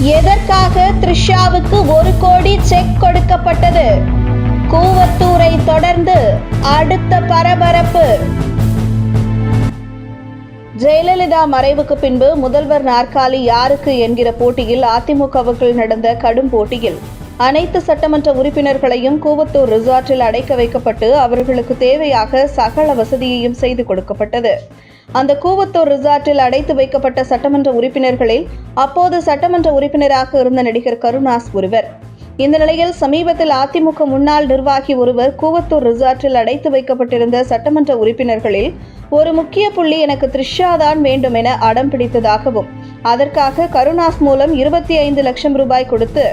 எதற்காக த்ரிஷாவுக்கு ஒரு கோடி செக் கொடுக்கப்பட்டது? கூவத்தூரை தொடர்ந்து அடுத்த பரபரப்பு. ஜெயலலிதா மறைவுக்கு பின்பு முதல்வர் நாற்காலி யாருக்கு என்கிற போட்டியில் அதிமுகவுக்குள் நடந்த கடும் போட்டியில் அனைத்து சட்டமன்ற உறுப்பினர்களையும் கூவத்தூர் ரிசார்ட்டில் அடைக்க வைக்கப்பட்டு அவர்களுக்கு தேவையாக சகல வசதியையும் செய்து கொடுக்கப்பட்டது. அந்த கூவத்தூர் ரிசார்ட்டில் அடைத்து வைக்கப்பட்ட சட்டமன்ற உறுப்பினர்களில் அப்போது சட்டமன்ற உறுப்பினராக இருந்த நடிகர் கருணாஸ் ஒருவர். இந்த நிலையில் சமீபத்தில் அதிமுக முன்னாள் நிர்வாகி ஒருவர் கூவத்தூர் ரிசார்ட்டில் அடைத்து வைக்கப்பட்டிருந்த சட்டமன்ற உறுப்பினர்களில் ஒரு முக்கிய புள்ளி எனக்கு த்ரிஷா தான் வேண்டும் என அடம் பிடித்ததாகவும் அதற்காக கருணாஸ் மூலம் இருபத்தி ஐந்து லட்சம் ரூபாய் கொடுத்து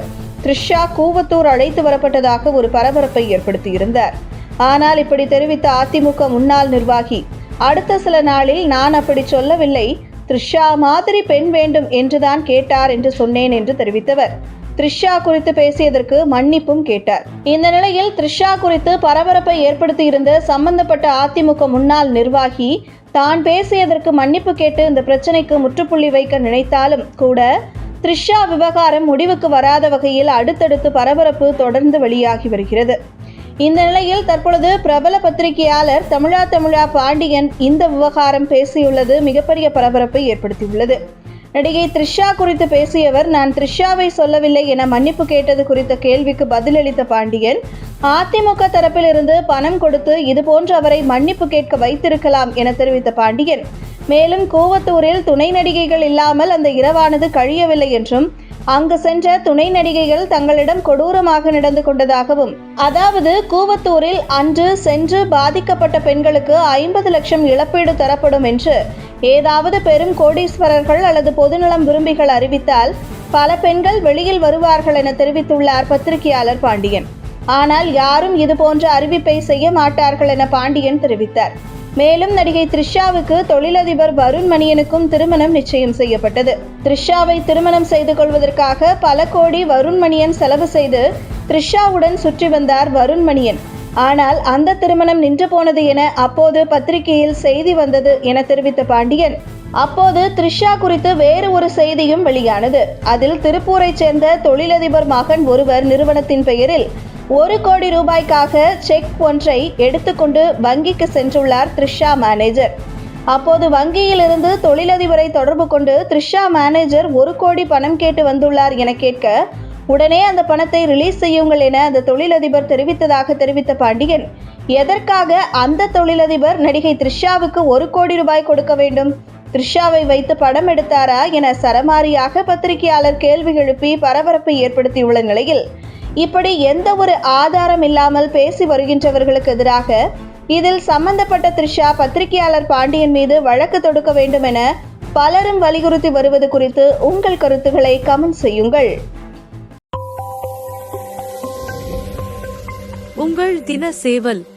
த்ரிஷா கூவத்தூர் அழைத்து வரப்பட்டதாக ஒரு பரபரப்பை ஏற்படுத்தியிருந்தார். ஆனால் இப்படி தெரிவித்த அதிமுக முன்னாள் நிர்வாகி அடுத்த சில நாளில் நான் அப்படி சொல்லவில்லை த்ரிஷா மாதிரி பெண் வேண்டும் என்றுதான் கேட்டார் என்று சொன்னேன் என்று தெரிவித்தவர். த்ரிஷா குறித்து பேசியதற்கு மன்னிப்பும் கேட்டார். இந்த நிலையில் த்ரிஷா குறித்து பரபரப்பை ஏற்படுத்தியிருந்த சம்பந்தப்பட்ட அதிமுக முன்னாள் நிர்வாகி தான் பேசியதற்கு மன்னிப்பு கேட்டு இந்த பிரச்சனைக்கு முற்றுப்புள்ளி வைக்க நினைத்தாலும் கூட த்ரிஷா விவகாரம் முடிவுக்கு வராத வகையில் அடுத்தடுத்து பரபரப்பு தொடர்ந்து வெளியாகி வருகிறது. இந்த நிலையில் தற்பொழுது பிரபல பத்திரிகையாளர் தமிழா தமிழா பாண்டியன் இந்த விவகாரம் பேசியுள்ளது. மிகப்பெரிய பரபரப்பை ஏற்படுத்தியுள்ளது. நடிகை த்ரிஷா குறித்து பேசியவர் நான் த்ரிஷாவை சொல்லவில்லை என மன்னிப்பு கேட்டது குறித்த கேள்விக்கு பதிலளித்த பாண்டியன் அதிமுக தரப்பிலிருந்து பணம் கொடுத்து இதுபோன்று அவரை மன்னிப்பு கேட்க வைத்திருக்கலாம் என தெரிவித்த பாண்டியன் மேலும் கூவத்தூரில் துணை நடிகைகள் இல்லாமல் அந்த இரவானது கழியவில்லை என்றும் அங்கு சென்ற துணை நடிகைகள் தங்களிடம் கொடூரமாக நடந்து கொண்டதாகவும் அதாவது கூவத்தூரில் அன்று சென்று பாதிக்கப்பட்ட பெண்களுக்கு ஐம்பது லட்சம் இழப்பீடு தரப்படும் என்று ஏதாவது பெரும் கோடீஸ்வரர்கள் அல்லது பொதுநலம் விரும்பிகள் அறிவித்தால் பல பெண்கள் வெளியில் வருவார்கள் என தெரிவித்துள்ளார் பத்திரிகையாளர் பாண்டியன். ஆனால் யாரும் இதுபோன்ற அறிவிப்பை செய்ய மாட்டார்கள் என பாண்டியன் தெரிவித்தார். மேலும் நடிகை த்ரிஷாவுக்கு தொழிலதிபர் வருண் மணியனுக்கும் திருமணம் நிச்சயம் செய்யப்பட்டது. த்ரிஷாவை திருமணம் செய்து கொள்வதற்காக பல கோடி வருண் மணியன் செலவு செய்து த்ரிஷாவுடன் சுற்றி வந்தார் வருண் மணியன். ஆனால் அந்த திருமணம் நின்று போனது என அப்போது பத்திரிகையில் செய்தி வந்தது என தெரிவித்த பாண்டியன். அப்போது த்ரிஷா குறித்து வேறு ஒரு செய்தியும் வெளியானது. அதில் திருப்பூரைச் சேர்ந்த தொழிலதிபர் மகன் ஒருவர் நிறுவனத்தின் பெயரில் ஒரு கோடி ரூபாய்க்காக செக் ஒன்றை எடுத்துக்கொண்டு வங்கிக்கு சென்றுள்ளார் த்ரிஷா மேனேஜர். அப்போது வங்கியிலிருந்து தொழிலதிபரை தொடர்பு கொண்டு த்ரிஷா மேனேஜர் ஒரு கோடி பணம் கேட்டு வந்துள்ளார் என கேட்க உடனே அந்த பணத்தை ரிலீஸ் செய்யுங்கள் என அந்த தொழிலதிபர் தெரிவித்ததாக தெரிவித்த பாண்டியன். எதற்காக அந்த தொழிலதிபர் நடிகை த்ரிஷாவுக்கு ஒரு கோடி ரூபாய் கொடுக்க வேண்டும்? த்ரிஷாவை வைத்து படம் எடுத்தாரா என சரமாரியாக பத்திரிகையாளர் கேள்வி எழுப்பி பரபரப்பை ஏற்படுத்தியுள்ள நிலையில் இப்படி எந்த ஒரு ஆதாரம் இல்லாமல் பேசி வருகின்றவர்களுக்கு எதிராக இதில் சம்பந்தப்பட்ட த்ரிஷா பத்திரிகையாளர் பாண்டியன் மீது வழக்கு தொடுக்க வேண்டும் என பலரும் வலியுறுத்தி வருவது குறித்து உங்கள் கருத்துக்களை கமெண்ட் செய்யுங்கள். உங்கள் தின சேவல்